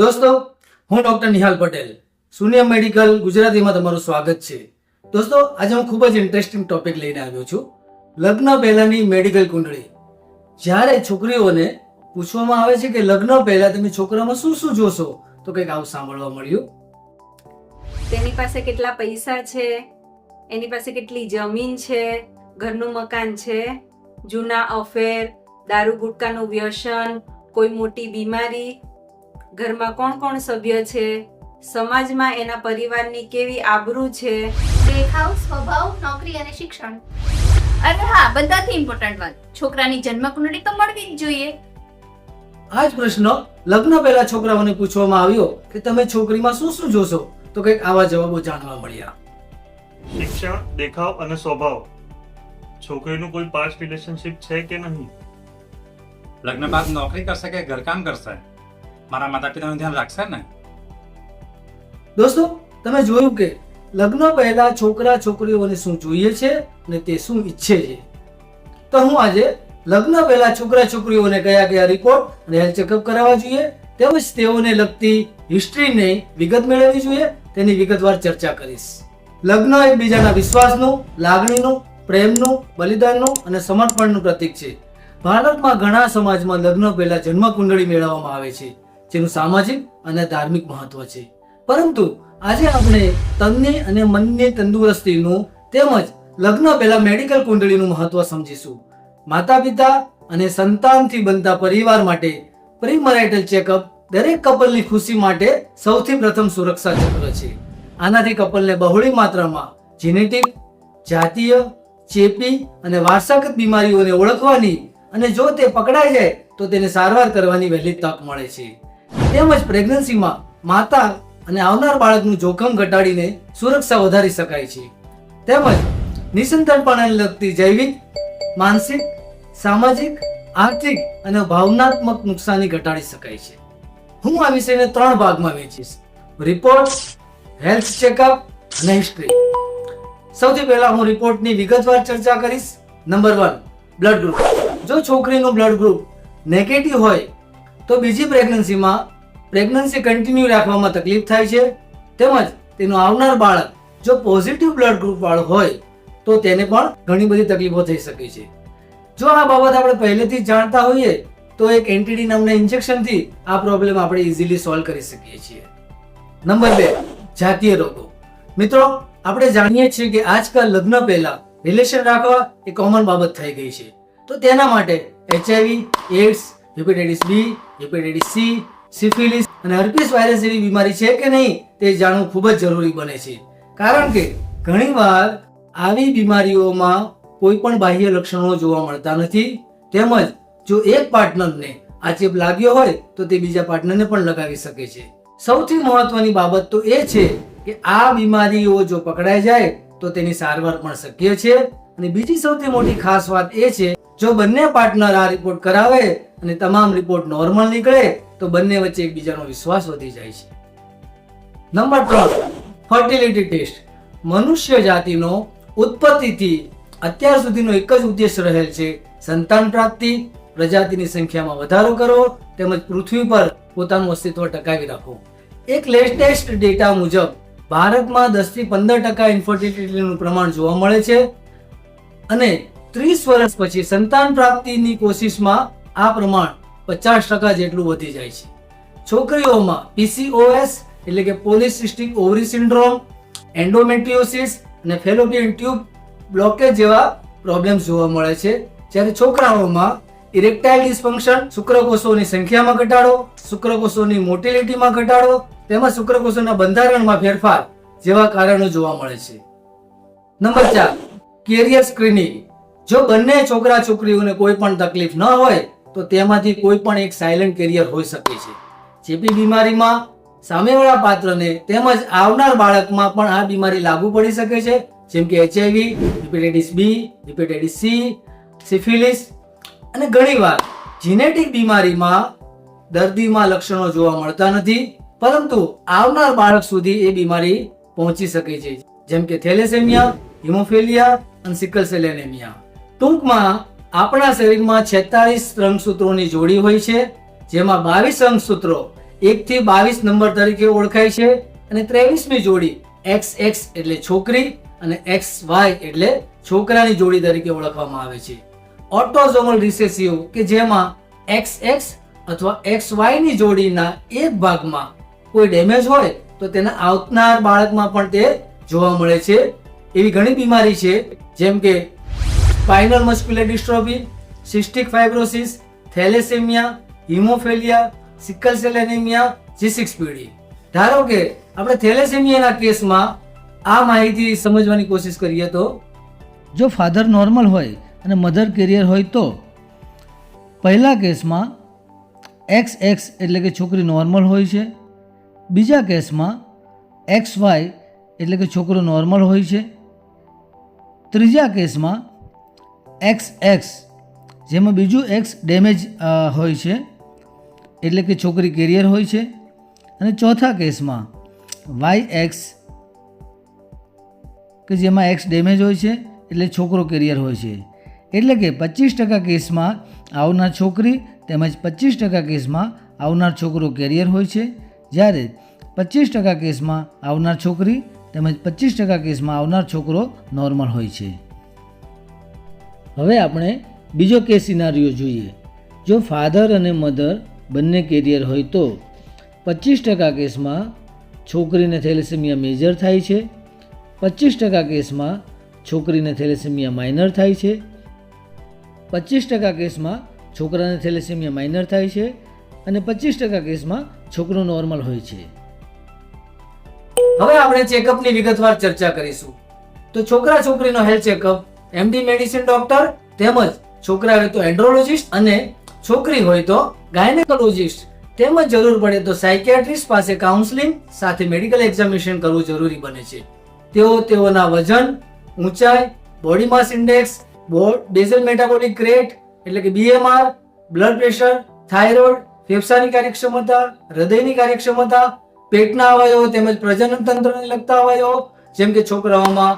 દોસ્તો, હું ડોક્ટર નિહાલ પટેલ. શૂન્ય મેડિકલ, ગુજરાતીમાં તમારું સ્વાગત છે. દોસ્તો, આજે હું ખૂબ જ ઇન્ટરેસ્ટિંગ ટોપિક લઈને આવ્યો છું. લગ્ન પહેલાની મેડિકલ કુંડળી. જ્યારે છોકરીઓને પૂછવામાં આવે છે કે લગ્ન પહેલા તમે છોકરામાં શું શું જોશો, તો કંઈક આવું સાંભળવા મળ્યું. તેની પાસે કેટલા પૈસા છે? એની પાસે કેટલી જમીન છે? ઘરનું મકાન છે? જૂના અફેર દારૂ, ગુટકાનું વ્યસન, કોઈ મોટી બીમારી ઘરમાં કોણ કોણ સભ્ય છે? સમાજમાં એના પરિવારની કેવી આબરૂ છે? દેખાવ સ્વભાવ નોકરી અને શિક્ષણ. અરે હા બધાથી ઇમ્પોર્ટન્ટ વાત. છોકરાની જન્મ કુંડળી તો મળવી જ જોઈએ. આ જ પ્રશ્ન લગ્ન પહેલા છોકરાઓને પૂછવામાં આવ્યો કે તમે છોકરીમાં શું શું જોશો? તો કંઈક આવા જવાબો જાણવા મળ્યા. શિક્ષણ દેખાવ અને સ્વભાવ. છોકરીનું કોઈ પાસ્ટ રિલેશનશિપ છે કે નહીં? લગ્ન બાદ નોકરી કરશે કે ઘરકામ કરશે? મારા માતા પિતાનું ધ્યાન રાખશે ને? દોસ્તો, તમે જોયું કે લગ્ન પહેલા છોકરા છોકરીઓને શું જોઈએ છે અને તે શું ઈચ્છે છે? તો હું આજે લગ્ન પહેલા છોકરા છોકરીઓને કયા કયા રિપોર્ટ અને હેલ્થ ચેકઅપ કરાવવા જોઈએ તેમજ તેઓને લગતી હિસ્ટ્રીને વિગત મેળવવી જોઈએ, તેની વિગતવાર ચર્ચા કરીશ. લગ્ન એકબીજાના વિશ્વાસનું, લાગણીનું, પ્રેમનું, બલિદાનનું અને સમર્પણનું પ્રતીક છે. ભારતમાં ઘણા સમાજમાં લગ્ન પહેલા જન્મ કુંડળી મેળવવામાં આવે છે. જેનું સામાજિક અને ધાર્મિક મહત્વ છે. પરંતુ આજે આપણે તનને અને મનની તંદુરસ્તીનું તેમજ લગ્ન પહેલા મેડિકલ કુંડળીનું મહત્વ સમજીશું. માતા પિતા અને સંતાનથી બનતા પરિવાર માટે પ્રીમરાઇટલ ચેકઅપ દરેક કપલની ખુશી માટે સૌથી પ્રથમ સુરક્ષા ચક્ર છે. આનાથી કપલને બહોળી માત્રામાં જેનેટિક, જાતીય, ચેપી અને વારસાગત બીમારીઓને ઓળખવાની અને જો તે પકડાઈ જાય તો તેને સારવાર કરવાની વહેલી તક મળે છે. તેમજ પ્રેગ્નન્સીમાં માતા અને આવનાર બાળકનું જોખમ ઘટાડીને સુરક્ષા વધારી શકાય છે. તેમજ નિસંતાનપણાને લગતી જૈવિક, માનસિક, સામાજિક, આર્થિક અને ભાવનાત્મક નુકસાની ઘટાડી શકાય છે. હું આ વિષયને ત્રણ ભાગમાં વહેંચીશ. રિપોર્ટ હેલ્થ ચેકઅપ અને હિસ્ટ્રી સૌથી પહેલા હું રિપોર્ટની વિગતવાર ચર્ચા કરીશ. નંબર વન બ્લડ ગ્રુપ જો છોકરીનું બ્લડ ગ્રુપ નેગેટિવ હોય તો બીજી પ્રેગ્નન્સીમાં પ્રેગ્નન્સી કન્ટિન્યુ રાખવામાં તકલીફ થાય છે. તેમજ તેનું આવનાર બાળક જો પોઝિટિવ બ્લડ ગ્રુપ વાળું હોય, તો તેને પણ ઘણી બધી તકલીફો થઈ શકે છે. જો આ બાબત આપણે પહેલેથી જાણતા હોઈએ, તો એક એન્ટીડી નામના ઇન્જેક્શનથી આ પ્રોબ્લેમ આપણે ઇઝીલી સોલ્વ કરી શકીએ છીએ. નંબર બે, જાતીય રોગો. મિત્રો, આપણે જાણીએ છીએ કે આજકાલ લગ્ન પહેલા રિલેશન રાખવા એ કોમન બાબત થઈ ગઈ છે. તો તેના માટે HIV AIDS hepatitis B, hepatitis C, syphilis અને હર્પીસ વાયરસ જેવી બીમારી છે કે નહીં તે જાણવું ખૂબ જ જરૂરી બને છે. કારણ કે ઘણીવાર આવી બીમારીઓમાં કોઈ પણ બાહ્ય લક્ષણો જોવા મળતા નથી. તેમજ જો એક પાર્ટનરને આ ચેપ લાગ્યો હોય તો તે બીજા પાર્ટનરને પણ લગાવી શકે છે. સૌથી મહત્વની બાબત તો એ છે કે આ બીમારીઓ જો પકડાઈ જાય તો તેની સારવાર પણ શક્ય છે. અને બીજી સૌથી મોટી ખાસ વાત એ છે, જો બંને પાર્ટનર આ રિપોર્ટ કરાવે અને તમામ રિપોર્ટ નોર્મલ નીકળે તો બંને વચ્ચે એકબીજાનો વિશ્વાસ વધી જાય છે. નંબર ત્રણ ફર્ટિલિટી ટેસ્ટ મનુષ્ય જાતિનો ઉત્પત્તિથી અત્યાર સુધીનો એક જ ઉદ્દેશ રહેલ છે સંતાન પ્રાપ્તિ. પ્રજાતિની સંખ્યામાં વધારો કરવો તેમજ પૃથ્વી પર પોતાનું અસ્તિત્વ ટકાવી રાખવું એક લેટેસ્ટ ડેટા મુજબ ભારતમાં દસથી પંદર ટકા ઇન્ફર્ટિલિટીનું પ્રમાણ જોવા મળે છે અને ત્રીસ વર્ષ પછી સંતાન પ્રાપ્તિની કોશિશમાં આ પ્રમાણ પચાસ ટકા જેટલું વધી જાય છે. છોકરીઓમાં પીસીઓએસ એટલે કે પોલિસિસ્ટિક ઓવરી સિન્ડ્રોમ, એન્ડોમેટ્રિયોસિસ અને ફેલોપિયન ટ્યુબ બ્લોકેજ જેવા પ્રોબ્લેમ્સ જોવા મળે છે. જ્યારે છોકરાઓમાં ઇરેક્ટાઇલ ડિસ્ફંક્શન શુક્રકોષોની સંખ્યામાં ઘટાડો શુક્રકોષોની મોટિલિટીમાં ઘટાડો તેમજ શુક્રકોષોના બંધારણમાં ફેરફાર જેવા કારણો જોવા મળે છે. નંબર ચાર કેરિયર સ્ક્રીનિંગ જો બંને છોકરા છોકરીઓને કોઈ પણ તકલીફ ન હોય તો તેમાંથી કોઈ પણ એક સાયલન્ટ કેરિયર હોઈ શકે છે. ચેપી બીમારીમાં સામેવાળા પાત્રને તેમજ આવનાર બાળકમાં પણ આ બીમારી લાગુ પડી શકે છે. જેમ કે HIV hepatitis B hepatitis C syphilis અને ઘણીવાર જીનેટિક બીમારીમાં દર્દીમાં લક્ષણો જોવા મળતા નથી. પરંતુ આવનાર બાળક સુધી એ બીમારી પહોંચી શકે છે. જેમ કે થેલેસેમિયા, હિમોફેલિયા અને સિકલ સેલ ટૂંકમાં આપણા શરીરમાં 46 રંગસૂત્રોની જોડી હોય છે, જેમાં બાવીસ રંગસૂત્રો એકથી બાવીસ નંબર તરીકે ઓળખાય છે અને ત્રેવીસમી જોડી એક્સ એક્સ એટલે છોકરી અને એક્સ વાય એટલે છોકરાની જોડી તરીકે ઓળખવામાં આવે છે. ઓટોઝોમલ રિસેસિવ કે જેમાં એક્સ એક્સ અથવા એક્સ વાયની જોડીના એક ભાગમાં કોઈ ડેમેજ હોય તો તેના આવનાર બાળકમાં પણ તે જોવા મળે છે. એવી ઘણી બીમારી છે, જેમ કે spinal muscular dystrophy cystic fibrosis thalassaemia haemophilia sickle cell anaemia G six PD ધારો કે આપણે થેલેસેમિયાના કેસમાં આ માહિતી સમજવાની કોશિશ કરીએ તો? જો ફાધર નોર્મલ હોય અને મધર કેરિયર હોય તો? પહેલા કેસમાં એક્સ એક્સ એટલે કે છોકરી નોર્મલ હોય છે. બીજા કેસમાં એક્સ વાય એટલે કે છોકરો નોર્મલ હોય છે. ત્રીજા કેસમાં એક્સ એક્સ જેમાં બીજું એક્સ ડેમેજ હોય છે. એટલે કે છોકરી કેરિયર હોય છે. અને ચોથા કેસમાં વાય એક્સ કે જેમાં એક્સ ડેમેજ હોય છે, એટલે છોકરો કેરિયર હોય છે. એટલે કે પચીસ ટકા કેસમાં આવનાર છોકરી તેમજ પચીસ ટકા કેસમાં આવનાર છોકરો કેરિયર હોય છે. જ્યારે પચીસ ટકા કેસમાં આવનાર છોકરી તેમજ પચીસ ટકા કેસમાં આવનાર છોકરો નોર્મલ હોય છે. હવે આપણે બીજો કેસ સિનારીઓ જોઈએ. જો ફાધર અને મધર બંને કેરિયર હોય તો પચીસ ટકા કેસમાં છોકરીને થેલેસેમિયા મેજર થાય છે. પચીસ ટકા કેસમાં છોકરીને થેલેસેમિયા માઇનર થાય છે. પચીસ ટકા કેસમાં છોકરાને થેલેસેમિયા માઇનર થાય છે અને પચીસ ટકા કેસમાં છોકરો નોર્મલ હોય છે. હવે આપણે ચેકઅપની વિગતવાર ચર્ચા કરીશું. તો છોકરા છોકરીનો health checkup MD medicine doctor તેમજ છોકરા હોય તો એન્ડ્રોલોજિસ્ટ અને છોકરી હોય તો ગાયનેકોલોજિસ્ટ તેમજ જરૂર પડે તો સાયકિયાટ્રિસ્ટ પાસે કાઉન્સિલિંગ સાથે મેડિકલ એક્ઝામિનેશન કરવું જરૂરી બને છે. તેઓ તેઓના વજન, ઊંચાઈ body mass index basal metabolic rate એટલે કે બીએમઆર બ્લડ પ્રેશર થાઇરોઇડ ફેફસાની કાર્યક્ષમતા, હૃદયની કાર્યક્ષમતા, પેટના અવયવો તેમજ પ્રજનન તંત્રને લગતા અવયવો, જેમ કે છોકરાઓમાં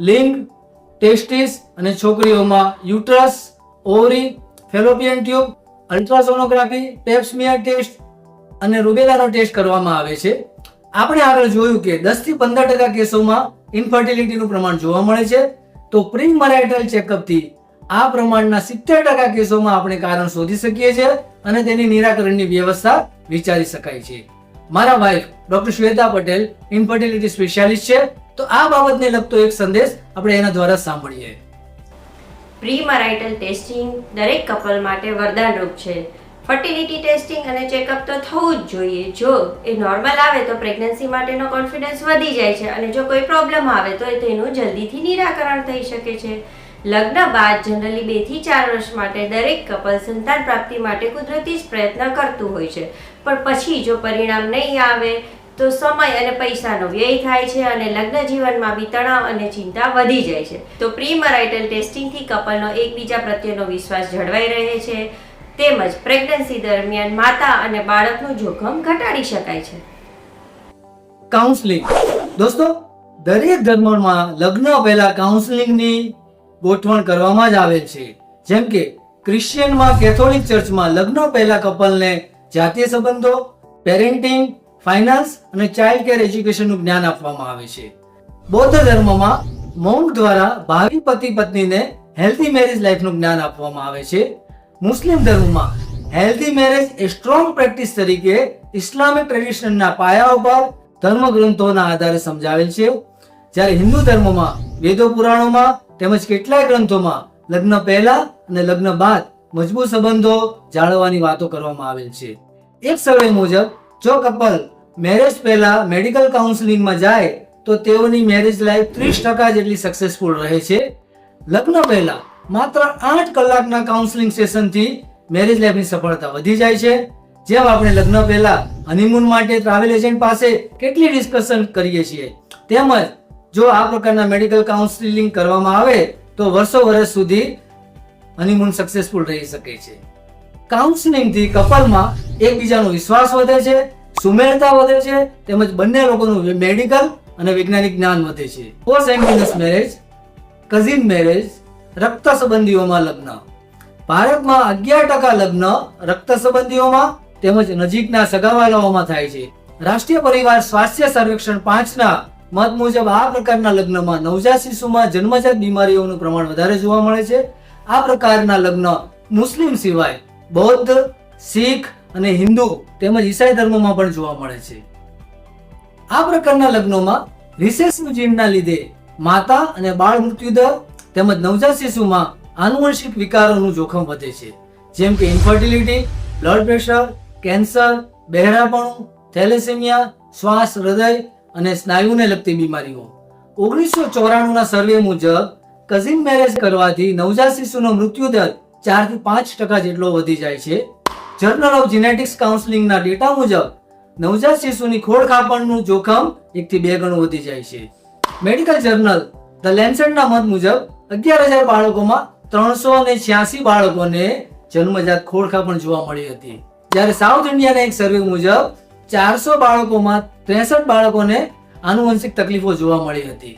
લિંગ ટેસ્ટિસ અને છોકરીઓમાં uterus, ovary, fallopian tube, ultrasonography pap smear test અને રૂબેલાનો ટેસ્ટ કરવામાં આવે છે. આપણે આગળ જોયું કે 10 થી પંદર ટકા કેસોમાં ઇન્ફર્ટિલિટીનું પ્રમાણ જોવા મળે છે. તો પ્રી મરાઇટલ ચેકઅપથી આ પ્રમાણના સિત્તેર ટકા કેસોમાં આપણે કારણ શોધી શકીએ છીએ અને તેની નિરાકરણની વ્યવસ્થા વિચારી શકાય છે. મારા wife doctor Shweta Patel infertility specialist છે. તો આ બાબતને લગતો એક સંદેશ આપણે એના દ્વારા સાંભળીએ. પ્રી મરાઇટલ ટેસ્ટિંગ દરેક કપલ માટે વરદાનરૂપ છે. ફર્ટિલિટી ટેસ્ટિંગ અને ચેકઅપ તો થવું જ જોઈએ. જો એ નોર્મલ આવે તો પ્રેગ્નન્સી માટેનો કોન્ફિડન્સ વધી જાય છે અને જો કોઈ પ્રોબ્લેમ આવે તો તેનું જલ્દીથી નિરાકરણ થઈ શકે છે. લગ્ન બાદ જનરલી બેથી ચાર વર્ષ માટે દરેક કપલ સંતાન પ્રાપ્તિ માટે કુદરતી જ પ્રયત્ન કરતું હોય છે. પણ પછી જો પરિણામ નહીં આવે, તો સમય અને પૈસાનો વ્યય થાય છે અને લગ્ન જીવનમાં બી તણાવ અને ચિંતા વધી જાય છે. તો પ્રી મરાઇટલ ટેસ્ટિંગથી કપલનો એકબીજા પ્રત્યેનો વિશ્વાસ જળવાઈ રહે છે. તેમજ પ્રેગ્નન્સી દરમિયાન માતા અને બાળકનું જોખમ ઘટાડી શકાય છે. કાઉન્સલિંગ દોસ્તો, દરેક ધર્મમાં લગ્ન પહેલા કાઉન્સલિંગની ગોઠવણ કરવામાં જ આવે છે. જેમ કે ક્રિશ્ચિયનમાં કેથોલિક ચર્ચમાં લગ્ન પહેલા કપલને જાતીય સંબંધો પેરેન્ટિંગ ફાઇનાન્સ અને ચાઇલ્ડ કેર એજ્યુકેશનનું જ્ઞાન આપવામાં આવે છે. બૌદ્ધ ધર્મમાં મોંક દ્વારા ભાવિ પતિ પત્નીને હેલ્ધી મેરેજ લાઈફનું જ્ઞાન આપવામાં આવે છે. મુસ્લિમ ધર્મમાં હેલ્ધી મેરેજ એ સ્ટ્રોંગ પ્રેક્ટિસ તરીકે ઇસ્લામિક ટ્રેડિશનના પાયા ઉપર ધર્મ ગ્રંથોના આધારે સમજાવેલ છે. જ્યારે હિન્દુ ધર્મમાં વેદો પુરાણોમાં તેમજ કેટલાય ગ્રંથોમાં લગ્ન પહેલા અને લગ્ન બાદ મજબૂત સંબંધો જાળવવાની વાતો કરવામાં આવેલ છે. એક સર્વે મુજબ, જો કપલ મેરેજ પહેલા મેડિકલ કાઉન્સિલિંગમાં જાય, તો તેઓની મેરેજ લાઈફ ત્રીસ ટકા જેટલી સક્સેસફુલ રહે છે. લગ્ન પહેલા માત્ર આઠ કલાકના કાઉન્સિલિંગ સેશનથી મેરેજ લાઈફની સફળતા વધી જાય છે. જેમ આપણે લગ્ન પહેલા હનીમૂન માટે ટ્રાવેલ એજન્ટ પાસે કેટલી ડિસ્કશન કરીએ છીએ, તેમજ જો આ પ્રકારના મેડિકલ કાઉન્સિલિંગ કરવામાં આવે, તો વર્ષો વર્ષ સુધી હનીમૂન સક્સેસફુલ રહી શકે છે. કાઉન્સિલિંગથી કપલમાં એકબીજાનો વિશ્વાસ વધે છે, સુમેળતા વધે છે, તેમજ બંને લોકોનું મેડિકલ અને વૈજ્ઞાનિક જ્ઞાન વધે છે. કોસેન્ગ્યુનસ મેરેજ કઝિન મેરેજ રક્ત સંબંધીઓમાં લગ્ન. ભારતમાં અગિયાર ટકા લગ્ન રક્ત સંબંધીઓમાં તેમજ નજીકના સગાવાલાઓમાં થાય છે. રાષ્ટ્રીય પરિવાર સ્વાસ્થ્ય સર્વેક્ષણ પાંચના મત મુજબ આ પ્રકારના લગ્નમાં નવજાત શિશુમાં જન્મજાત બીમારીઓનું પ્રમાણ વધારે જોવા મળે છે. આ પ્રકારના લગ્ન મુસ્લિમ સિવાય બૌદ્ધ, શીખ અને હિન્દુ તેમજ ઈસાઈ ધર્મમાં પણ જોવા મળે છે. આ પ્રકારના લગ્નોમાં રિસેસિવ જીનના લીધે માતા અને બાળ મૃત્યુદર તેમજ નવજાત શિશુમાં આનુવંશિક વિકારોનું જોખમ વધે છે. જેમ કે ઇન્ફર્ટિલિટી બ્લડ પ્રેશર કેન્સર બહેરાપણું થેલેસેમિયા શ્વાસ, હૃદય અને સ્નાયુને લગતી બીમારીઓ. ઓગણીસો ચોરાણુંના સર્વે મુજબ કઝિન મેરેજ કરવાથી નવજાત શિશુનો મૃત્યુદર ચારથી પાંચ ટકા જેટલો વધી જાય છે. જર્નલ ઓફ જીનેટિક્સ કાઉન્સિલિંગના ડેટા મુજબ, નવજાત શિશુની ખોળ ખાપણનું જોખમ એકથી બે ગણું વધી જાય છે. મેડિકલ જર્નલ ધ લેન્સેટના મત મુજબ, અગિયાર હજાર બાળકોમાં ત્રણસો ને છ્યાસી બાળકોને જન્મજાત ખોળખાપણ જોવા મળી હતી. જ્યારે સાઉથ ઇન્ડિયાના એક સર્વે મુજબ, ચારસો બાળકોમાં ત્રેસઠ બાળકોને આનુવંશિક તકલીફો જોવા મળી હતી.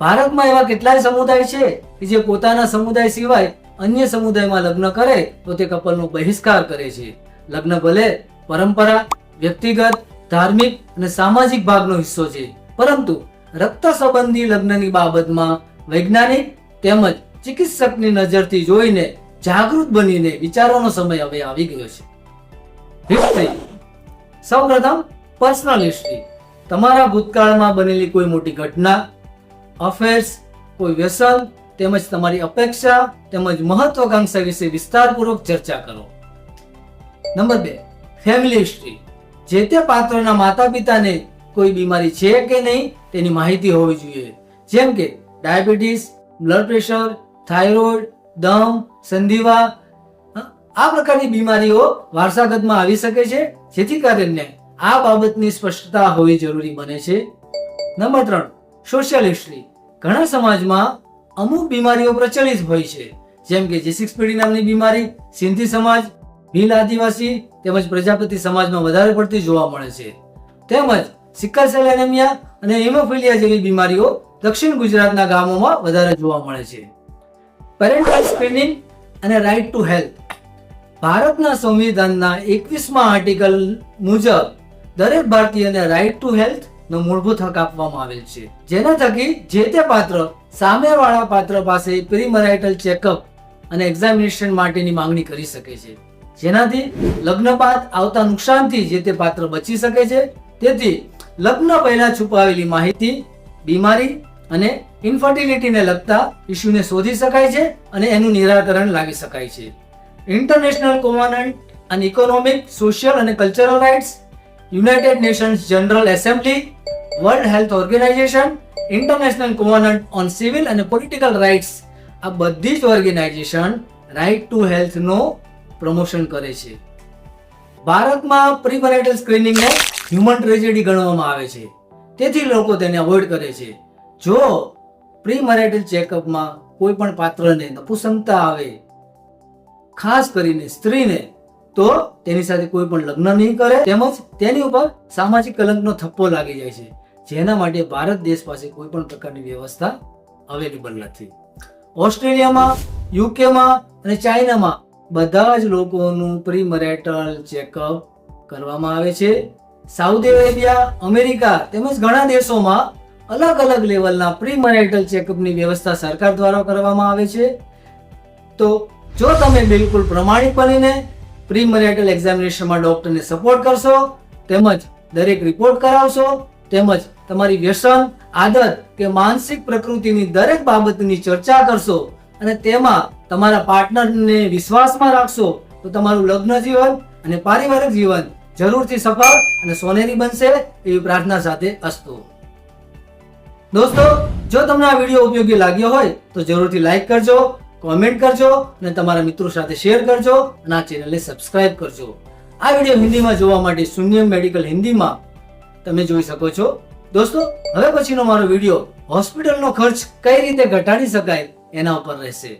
ભારતમાં એવા કેટલાય સમુદાય છે કે જે પોતાના સમુદાય સિવાય અન્ય સમુદાયમાં લગ્ન કરે તો તે કપલનો બહિષ્કાર કરે છે. લગ્ન ભલે પરંપરા, વ્યક્તિગત, ધાર્મિક અને સામાજિક ભાગનો હિસ્સો છે, પરંતુ રક્ત સંબંધી લગ્નની બાબતમાં વૈજ્ઞાનિક તેમજ ચિકિત્સકની નજરથી જોઈને જાગૃત બનીને વિચારવાનો સમય હવે આવી ગયો છે. હિસ્ટ્રી. સૌપ્રથમ પર્સનલ હિસ્ટ્રી. તમારા ભૂતકાળમાં બનેલી કોઈ મોટી ઘટના અફેર્સ કોઈ વ્યસન, તેમજ તમારી અપેક્ષા, તેમજ મહત્વાકાંક્ષા વિશે વિસ્તારપૂર્વક ચર્ચા કરો. નંબર બે ફેમિલી હિસ્ટ્રી જે તે પાત્રના માતા પિતાને કોઈ બીમારી છે કે નહીં, તેની માહિતી હોવી જોઈએ. જેમ કે ડાયાબિટીસ, બ્લડ પ્રેશર, થાઇરોઇડ, દમ, સંધિવા આ પ્રકારની બીમારીઓ વારસાગતમાં આવી શકે છે, જેથી કરીને આ બાબતની સ્પષ્ટતા હોવી જરૂરી બને છે. નંબર ત્રણ સોશિયલ હિસ્ટ્રી ઘણા સમાજમાં અમુક બીમારીઓ પ્રચલિત હોય છે. જેમ કે જેસિક્સ પીડી નામની બીમારી, સિંધી સમાજ, ભીલ આદિવાસી તેમજ પ્રજાપતિ સમાજમાં વધારે પડતી જોવા મળે છે. તેમજ સિકલ સેલ એનેમિયા અને હિમોફિલિયા જેવી બીમારીઓ દક્ષિણ ગુજરાતના ગામોમાં વધારે જોવા મળે છે. પેરેન્ટલ સ્ક્રીનિંગ અને રાઇટ ટુ હેલ્થ ભારતના સંવિધાનના એકવીસમા આર્ટિકલ મુજબ દરેક ભારતીયને રાઇટ ટુ હેલ્થ નો મૂળભૂત હક આપવામાં આવેલ છે. જેના થકી જે તે પાત્ર સામેવાળા પાત્ર પાસે પ્રીમરાઇટલ ચેકઅપ અને એક્ઝામિનેશન માટેની માંગણી કરી શકે છે. જેનાથી લગ્ન બાદ આવતા નુકસાનથી જે તે પાત્ર બચી શકે છે, તેથી લગ્ન પહેલા છુપાવેલી માહિતી, બીમારી અને ઇન્ફર્ટિલિટીને લગતા ઇસ્યુને શોધી શકાય છે અને એનું નિરાકરણ લાવી શકાય છે. ઇન્ટરનેશનલ કોમાનન્ટ અને ઇકોનોમિક, સોશિયલ અને cultural rights united nations general assembly world health organization international covenant on civil અને પોલિટિકલ રાઇટ્સ આ બધી જ ઓર્ગેનાઇઝેશન રાઇટ ટુ હેલ્થનો પ્રમોશન કરે છે. ભારતમાં પ્રીમેરિટલ સ્ક્રીનિંગને હ્યુમન ટ્રેજેડી ગણવામાં આવે છે. તેથી લોકો તેને અવોઇડ કરે છે. જો પ્રીમેરિટલ ચેકઅપમાં કોઈ પણ પાત્રને નપુસંગતા આવે, ખાસ કરીને સ્ત્રીને તો તેની સાથે કોઈ પણ લગ્ન નહીં કરે. તેમજ તેની ઉપર સામાજિક કલંકનો થપ્પો લાગી જાય છે. જેના માટે ભારત દેશ પાસે કોઈ પણ પ્રકારની વ્યવસ્થા અવેલેબલ નથી. ઓસ્ટ્રેલિયામાં, યુકેમાં અને ચાઇનામાં બધા જ લોકોનું પ્રી મેરેટલ ચેકઅપ કરવામાં આવે છે. સાઉદી અરેબિયા, અમેરિકા તેમજ ઘણા દેશોમાં અલગ અલગ લેવલના પ્રી મેરેટલ ચેકઅપની વ્યવસ્થા સરકાર દ્વારા કરવામાં આવે છે. તો જો તમે બિલકુલ પ્રમાણિક બનીને પ્રી મેરેટલ એક્ઝામિનેશનમાં ડોક્ટરને સપોર્ટ કરશો, તેમજ દરેક રિપોર્ટ કરાવશો, તેમજ તમારી વ્યસન આદત કે માનસિક પ્રકૃતિની દરેક બાબતની ચર્ચા કરશો અને તેમાં તમારા પાર્ટનરને વિશ્વાસમાં રાખશો, તો તમારું લગ્ન જીવન અને પારિવારિક જીવન જરૂરથી સફળ અને સોનેરી બનશે એવી પ્રાર્થના સાથે અસ્તુ. દોસ્તો, જો તમને આ વીડિયો ઉપયોગી લાગ્યો હોય, તો જરૂરથી લાઈક કરજો કોમેન્ટ કરજો અને તમારા મિત્રો સાથે શેર કરજો અને આ ચેનલને સબસ્ક્રાઇબ કરજો. આ વીડિયો હિન્દીમાં જોવા માટે શૂન્ય મેડિકલ હિન્દીમાં તમે જોઈ શકો છો. દોસ્તો, હવે પછીનો મારો વીડિયો હોસ્પિટલનો ખર્ચ કઈ રીતે ઘટાડી શકાય એના ઉપર રહેશે.